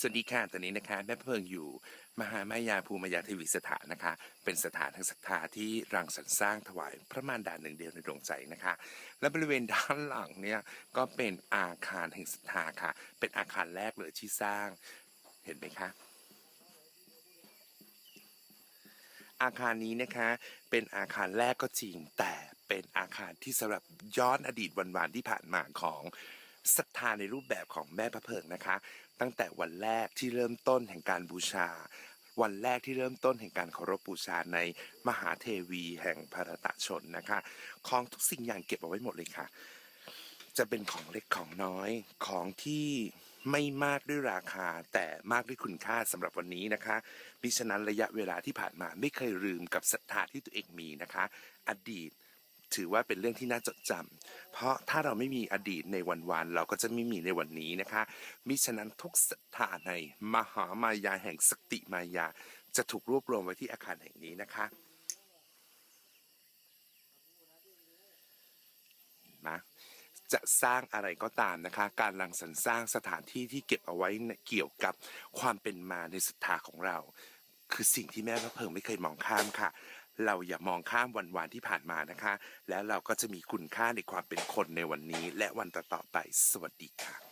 สวัสดีค่ะตอนนี้นะคะแม่เพิงอยู่มหามายาภูมายาเทวีสถานนะคะ เป็นสถานทางศรัทธาที่รังสรรค์สร้างถวายพระมารดาหนึ่งเดียวในดวงใจนะคะ และบริเวณด้านหลังเนี่ยก็เป็นอาคารแห่งศรัทธาค่ะ เป็นอาคารแรกเลยที่สร้างเห็นไหมคะอาคารนี้นะคะเป็นอาคารแรกก็จริงแต่เป็นอาคารที่สำหรับย้อนอดีตวันๆที่ผ่านมาของ ศรัทธาในรูปแบบของแม่พระเพิงนะคะ ตั้งแต่วันแรกที่เริ่มต้นแห่งการบูชา วันแรกที่เริ่มต้นแห่งการเคารพบูชาในมหาเทวีแห่งพระตะชนนะคะ ของทุกสิ่งอย่างเก็บเอาไว้หมดเลยค่ะ จะเป็นของเล็กของน้อยของที่ไม่มากด้วยราคาแต่มากด้วยคุณค่าสำหรับวันนี้นะคะมิฉะนั้นระยะเวลาที่ผ่านมาไม่เคยลืมกับศรัทธาที่ตัวเองมีนะคะ อดีต ถือว่าเป็นเรื่องที่น่าจดจำเพราะถ้าเราไม่มีอดีตในวันวานเราก็จะไม่มีในวันนี้นะคะ มิฉะนั้นทุกศรัทธาในมหามายาแห่งสติมายา จะถูกรวบรวมไว้ที่อาคารแห่งนี้นะคะนะจะสร้างอะไรก็ตามนะคะ การรังสรรค์สร้างสถานที่ที่เก็บเอาไว้เนี่ยเกี่ยวกับความเป็นมาในศรัทธาของเรา คือสิ่งที่แม่พระเพิงไม่เคยมองข้ามค่ะ เราอย่ามองข้ามวันวานที่ผ่านมานะคะ แล้วเราก็จะมีคุณค่าในความเป็นคนในวันนี้ และวันต่อๆไป สวัสดีค่ะ